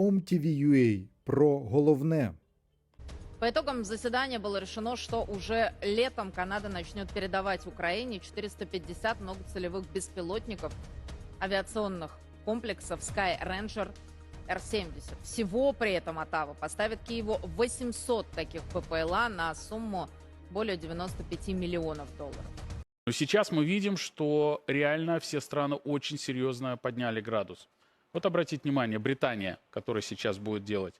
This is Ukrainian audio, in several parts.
OMTV.ua про головне. По итогам заседания было решено, что уже летом Канада начнет передавать Украине 450 многоцелевых беспилотников авиационных комплексов Sky Ranger Р-70. Всего при этом Оттава поставит Киеву 800 таких ППЛА на сумму более 95 миллионов долларов. Но сейчас мы видим, что реально все страны очень серьезно подняли градус. Вот обратите внимание, Британия, которая сейчас будет делать.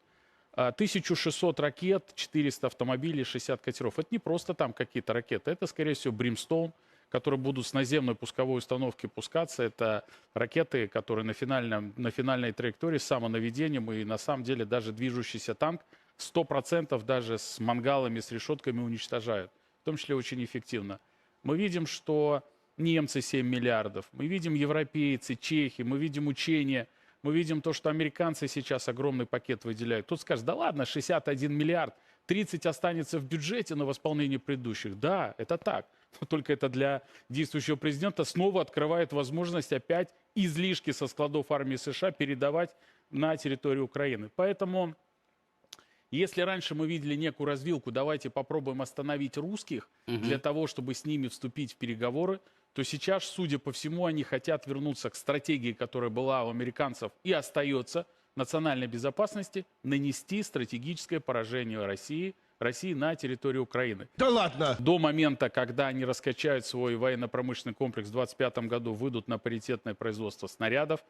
а, 1600 ракет, 400 автомобилей, 60 катеров. Это не просто там какие-то ракеты, это, скорее всего, Бримстоун, которые будут с наземной пусковой установки пускаться. Это ракеты, которые на, финальном, на финальной траектории с самонаведением и на самом деле даже движущийся танк 100% даже с мангалами, с решетками уничтожают. В том числе очень эффективно. Мы видим, что немцы 7 миллиардов, мы видим европейцы, чехи, мы видим учения, мы видим то, что американцы сейчас огромный пакет выделяют. Тут скажет, да ладно, 61 миллиард, 30 останется в бюджете на восполнение предыдущих. Да, это так. Но только это для действующего президента снова открывает возможность опять излишки со складов армии США передавать на территорию Украины. Поэтому если раньше мы видели некую развилку, давайте попробуем остановить русских для того, чтобы с ними вступить в переговоры, то сейчас, судя по всему, они хотят вернуться к стратегии, которая была у американцев и остается национальной безопасности, нанести стратегическое поражение России, России на территории Украины. Да ладно! До момента, когда они раскачают свой военно-промышленный комплекс в 2025 году, выйдут на паритетное производство снарядов,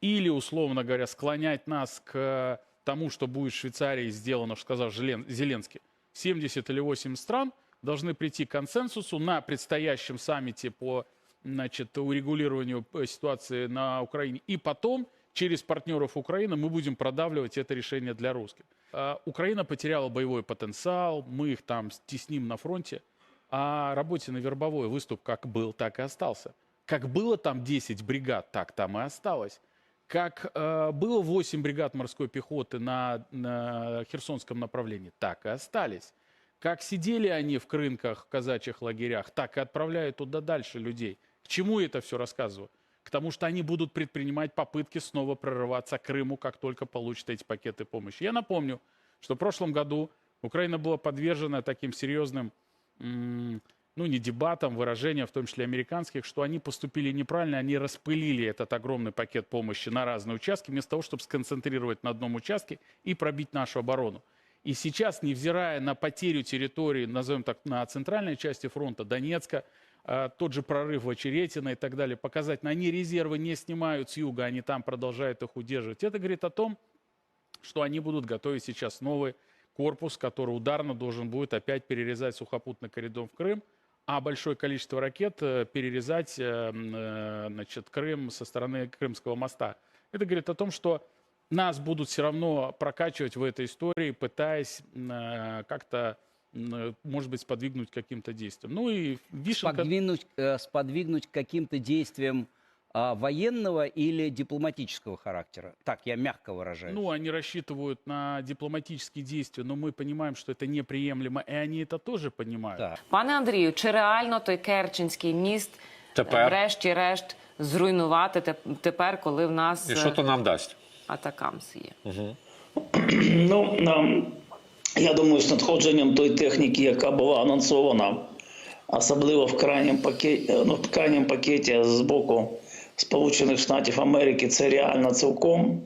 или, условно говоря, склонять нас к тому, что будет в Швейцарии сделано, что сказал Зеленский. 70 или 80 стран должны прийти к консенсусу на предстоящем саммите по значит, урегулированию э, ситуации на Украине. И потом, через партнеров Украины, мы будем продавливать это решение для русских. А, Украина потеряла боевой потенциал, мы их там стесним на фронте, а работе на вербовой выступ как был, так и остался. Как было там 10 бригад, так там и осталось. Как э, было 8 бригад морской пехоты на, на Херсонском направлении, так и остались. Как сидели они в крынках, в казачьих лагерях, так и отправляют туда дальше людей. К чему это все рассказываю? К тому, что они будут предпринимать попытки снова прорываться к Крыму, как только получат эти пакеты помощи. Я напомню, что в прошлом году Украина была подвержена таким серьезным, ну не дебатам, выражениям, в том числе американских, что они поступили неправильно, они распылили этот огромный пакет помощи на разные участки, вместо того, чтобы сконцентрировать на одном участке и пробить нашу оборону. И сейчас, невзирая на потерю территории, назовем так, на центральной части фронта, Донецка, а, тот же прорыв в Очеретино и так далее, показать, они резервы не снимают с юга, они там продолжают их удерживать. Это говорит о том, что они будут готовить сейчас новый корпус, который ударно должен будет опять перерезать сухопутный коридор в Крым, а большое количество ракет э, перерезать э, э, значит, Крым со стороны Крымского моста. Это говорит о том, что нас будут все равно прокачивать в этой истории, пытаясь м, э, как-то, м, э, может быть, сподвигнуть к каким-то действиям. Ну и вишенка... Сподвинуть, э, сподвигнуть к каким-то действиям а, военного или дипломатического характера. Так, я мягко выражаюсь. Ну, они рассчитывают на дипломатические действия, но мы понимаем, что это неприемлемо, и они это тоже понимают. Так. Пане Андрію, чи реально той Керченський міст Тепер? е, врешті-решт зруйнувати теп- тепер, коли в нас І що то е, нам дасть? Атакамс є? Ну, я думаю, з надходженням тої техніки, яка була анонсована, особливо в крайньому пакеті, ну, в крайньому пакеті з боку Сполучених Штатів Америки, це реально цілком.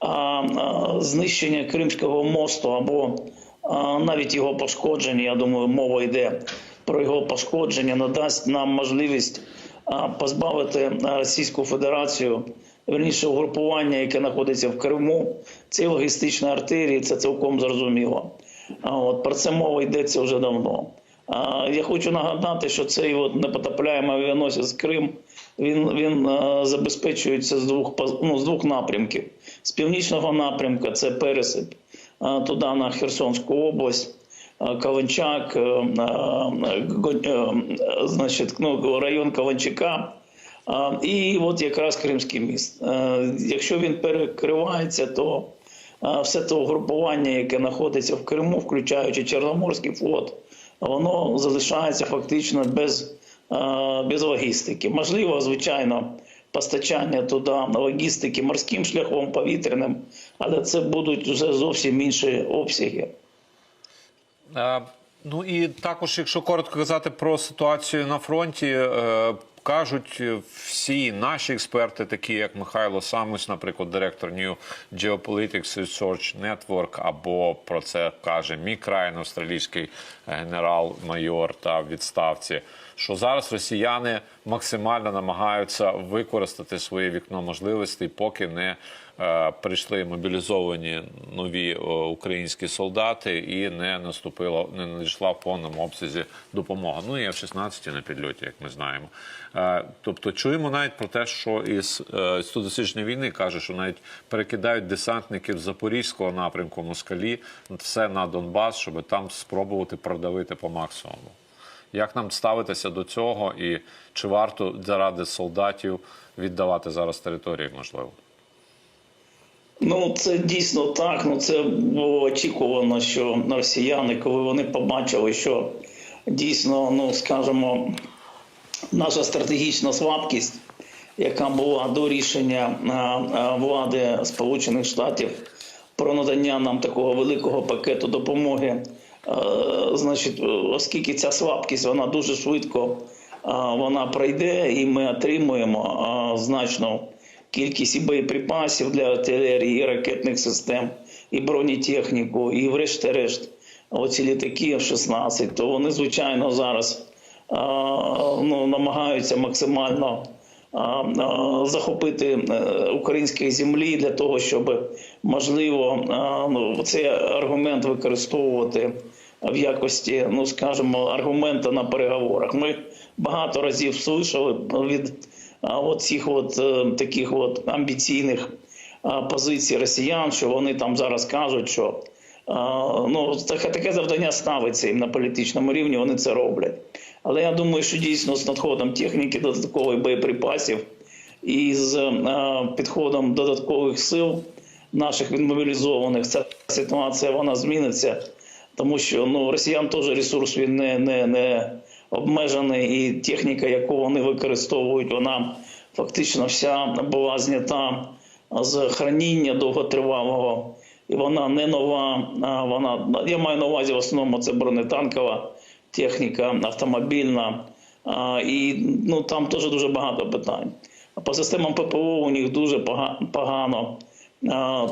А, а, знищення Кримського мосту або а, навіть його пошкодження, я думаю, мова йде про його пошкодження, надасть нам можливість а, позбавити Російську Федерацію, верніше угрупування, яке знаходиться в Криму, цієї логістичної артерії, це цілком зрозуміло. От про це мова йдеться вже давно. Я хочу нагадати, що цей от непотопляємий авіаносець Крим він, він забезпечується з двох ну, з двох напрямків. З північного напрямка це пересип туди на Херсонську область. Каланчак, значить, ну, район Каланчака, І от якраз Кримський міст. Якщо він перекривається, то все те угрупування, яке знаходиться в Криму, включаючи Чорноморський флот, воно залишається фактично без, без логістики. Можливо, звичайно, постачання туди логістики морським шляхом, повітряним, але це будуть вже зовсім інші обсяги. Ну і також, якщо коротко казати про ситуацію на фронті, е, кажуть всі наші експерти, такі як Михайло Самус, наприклад, директор New Geopolitics Research Network, або про це каже мій країн, австралійський генерал-майор та відставці. Що зараз росіяни максимально намагаються використати своє вікно можливостей, поки не е, прийшли мобілізовані нові е, українські солдати і не наступила, не надійшла в повному обсязі допомога. Ну і F-16 на підльоті, як ми знаємо. Е, тобто чуємо навіть про те, що із е, Інституту війни каже, що навіть перекидають десантників з запорізького напрямку москалі все на Донбас, щоб там спробувати продавити по максимуму. Як нам ставитися до цього, і чи варто заради солдатів віддавати зараз території, можливо? Ну, це дійсно так. Ну, це було очікувано, що росіяни, коли вони побачили, що дійсно, ну скажімо, наша стратегічна слабкість, яка була до рішення влади Сполучених Штатів про надання нам такого великого пакету допомоги, значить, оскільки ця слабкість вона дуже швидко вона пройде, і ми отримуємо значну кількість і боєприпасів для артилерії, і ракетних систем, і бронетехніку, і врешті-решт оці літаки F-16, то вони, звичайно, зараз ну, намагаються максимально захопити е, української землі для того, щоб можливо ну, цей аргумент використовувати в якості, ну скажімо, аргумента на переговорах. Ми багато разів слышали від а, от е, таких от амбіційних позицій росіян, що вони там зараз кажуть, що ну таке, завдання ставиться їм на політичному рівні. Вони це роблять. Але я думаю, що дійсно з надходом техніки, додаткових боєприпасів і з а, підходом додаткових сил наших відмобілізованих, ця ситуація вона зміниться, тому що ну росіян теж ресурс він не, не, не обмежений, і техніка, яку вони використовують, вона фактично вся була знята з храніння довготривалого, і вона не нова. Вона я маю на увазі в основному це бронетанкова техніка, автомобільна. І ну там теж дуже багато питань. А по системам ППО у них дуже погано,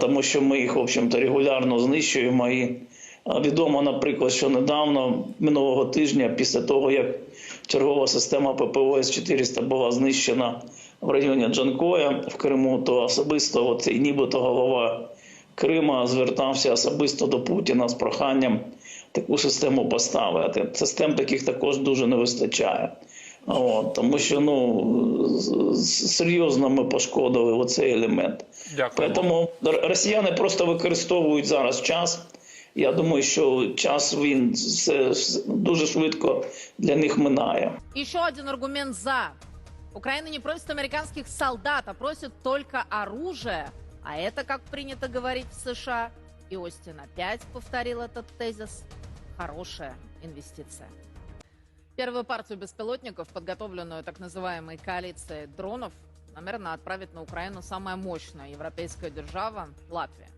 тому що ми їх, в общем-то, регулярно знищуємо. І відомо, наприклад, що недавно, минулого тижня, після того, як чергова система ППО С-400 була знищена в районі Джанкоя в Криму, то особисто от, і нібито голова Крима звертався особисто до Путіна з проханням таку систему поставити. Систем таких також дуже не вистачає. От, тому що ну серйозно ми пошкодили оцей елемент. Дякую. Тому росіяни просто використовують зараз час. Я думаю, що час він дуже швидко для них минає. Еще один аргумент за. Украина не просит американских солдат, а просит только оружие. А это, как принято говорить в США, и Остин опять повторил этот тезис, хорошая инвестиция. Первую партию беспилотников, подготовленную так называемой коалицией дронов, намерена отправить на Украину самая мощная европейская держава – Латвия.